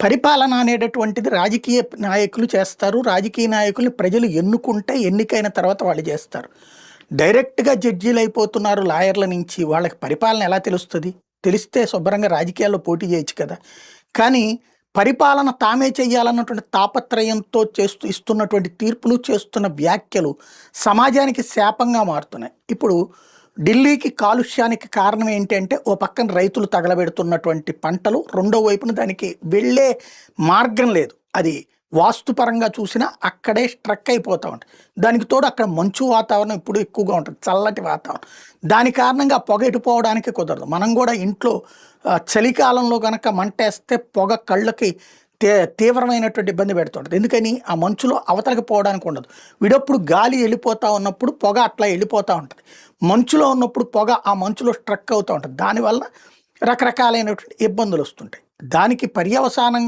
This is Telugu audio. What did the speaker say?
పరిపాలన అనేటటువంటిది రాజకీయ నాయకులు చేస్తారు. రాజకీయ నాయకుల్ని ప్రజలు ఎన్నుకుంటే ఎన్నికైన తర్వాత వాళ్ళు చేస్తారు. డైరెక్ట్గా జడ్జీలు అయిపోతున్నారు లాయర్ల నుంచి. వాళ్ళకి పరిపాలన ఎలా తెలుస్తుంది? తెలిస్తే శుభ్రంగా రాజకీయాల్లో పోటీ చేయొచ్చు కదా. కానీ పరిపాలన తామే చేయాలన్నటువంటి తాపత్రయంతో చేస్తూ ఇస్తున్నటువంటి తీర్పులు చేస్తున్న వ్యాఖ్యలు సమాజానికి శాపంగా మారుతున్నాయి. ఇప్పుడు ఢిల్లీకి కాలుష్యానికి కారణం ఏంటంటే ఓ పక్కన రైతులు తగలబెడుతున్నటువంటి పంటలు రెండో వైపున దానికి వెళ్ళే మార్గం లేదు. అది వాస్తుపరంగా చూసినా అక్కడే స్ట్రక్ అయిపోతూ ఉంటుంది. దానికి తోడు అక్కడ మంచు వాతావరణం ఇప్పుడు ఎక్కువగా ఉంటుంది చల్లటి వాతావరణం. దాని కారణంగా పొగ ఎటుపోవడానికి కుదరదు. మనం కూడా ఇంట్లో చలికాలంలో కనుక మంటేస్తే పొగ కళ్ళకి తే తీవ్రమైనటువంటి ఇబ్బంది పెడుతుంటుంది. ఎందుకని? ఆ మంచులో అవతలకి పోవడానికి ఉండదు. విడప్పుడు గాలి వెళ్ళిపోతూ ఉన్నప్పుడు పొగ అట్లా వెళ్ళిపోతూ ఉంటుంది. మంచులో ఉన్నప్పుడు పొగ ఆ మంచులో స్ట్రక్ అవుతూ ఉంటుంది. దానివల్ల రకరకాలైనటువంటి ఇబ్బందులు వస్తుంటాయి. దానికి పర్యవసానంగా